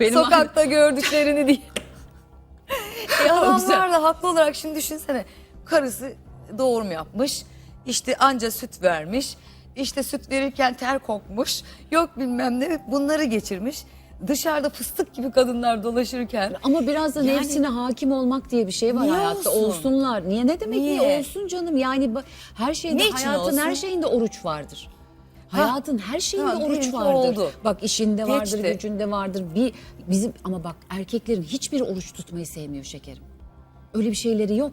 Benim Sokakta gördüklerini değil. e adamlar da haklı olarak şimdi düşünsene. Karısı doğum yapmış. işte anca süt vermiş. işte süt verirken ter kokmuş. Yok bilmem ne bunları geçirmiş. Dışarıda fıstık gibi kadınlar dolaşırken. Ama biraz da Yani- nefsine hakim olmak diye bir şey var Niye hayatta. olsun? Olsunlar. Niye ne demek niye, Niye? olsun canım? Yani ba- her şeyde Ne için hayatın her olsun? şeyinde oruç vardır. Hayatın her şeyinde tamam, diyelim oruç ki vardır. oldu. Bak işinde vardır, Geçti. gücünde vardır. Bir bizim ama bak erkeklerin hiçbir oruç tutmayı sevmiyor şekerim. Öyle bir şeyleri yok.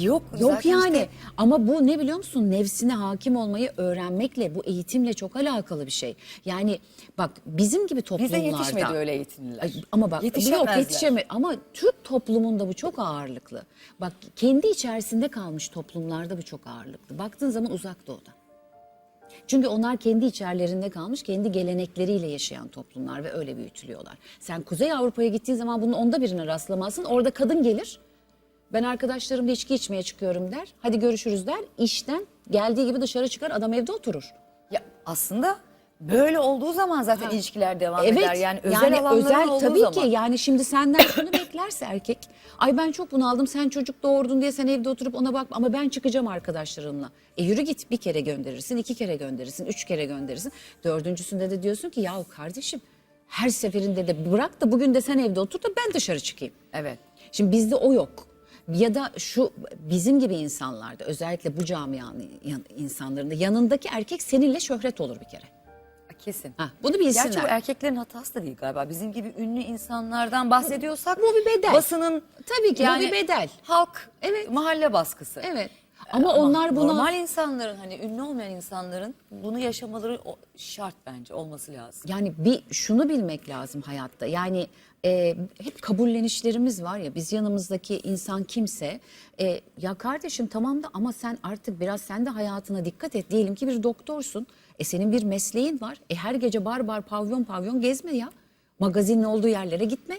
Yok. Yok zaten yani. işte Ama bu ne biliyor musun? Nefsine hakim olmayı öğrenmekle, bu eğitimle çok alakalı bir şey. Yani bak bizim gibi bize toplumlarda. yetişmedi öyle eğitimliler. Ay, Ama bak yok Yetişemezler. yetişeme ama Türk toplumunda bu çok ağırlıklı. Bak kendi içerisinde kalmış toplumlarda bu çok ağırlıklı. Baktığın zaman uzak doğuda. Çünkü onlar kendi içerilerinde kalmış, kendi gelenekleriyle yaşayan toplumlar ve öyle büyütülüyorlar. Sen Kuzey Avrupa'ya gittiğin zaman bunun onda birine rastlamazsın. Orada kadın gelir, ben arkadaşlarımla içki içmeye çıkıyorum der. Hadi görüşürüz der. İşten geldiği gibi dışarı çıkar, adam evde oturur. Ya aslında böyle olduğu zaman zaten ilişkiler devam eder. Yani özel yani alanların özel olduğu tabii zaman. ki yani şimdi senden şunu beklerse erkek ay ben çok bunaldım sen çocuk doğurdun diye sen evde oturup ona bak ama ben çıkacağım arkadaşlarımla. E yürü git bir kere gönderirsin iki kere gönderirsin üç kere gönderirsin dördüncüsünde de diyorsun ki yahu kardeşim her seferinde de bırak da bugün de sen evde otur da ben dışarı çıkayım. Evet. Şimdi bizde o yok. Ya da şu bizim gibi insanlarda özellikle bu camianın insanlarında yanındaki erkek seninle şöhret olur bir kere. Kesin. Ha, bunu bilsinler. Gerçi bu erkeklerin hatası da değil galiba. Bizim gibi ünlü insanlardan bahsediyorsak. Bu bir bedel. Basının Tabii ki bu bir bedel. Halk, Evet. mahalle baskısı. Evet. Ama, onlar buna Normal insanların hani ünlü olmayan insanların bunu yaşamaları şart bence olması lazım. yani bir şunu bilmek lazım hayatta. Yani e, hep kabullenişlerimiz var ya biz yanımızdaki insan kimse e, ya kardeşim tamam da ama sen artık biraz sen de hayatına dikkat et. Diyelim ki bir doktorsun. E senin bir mesleğin var. E her gece bar bar pavyon pavyon gezme ya. Magazinin olduğu yerlere gitme.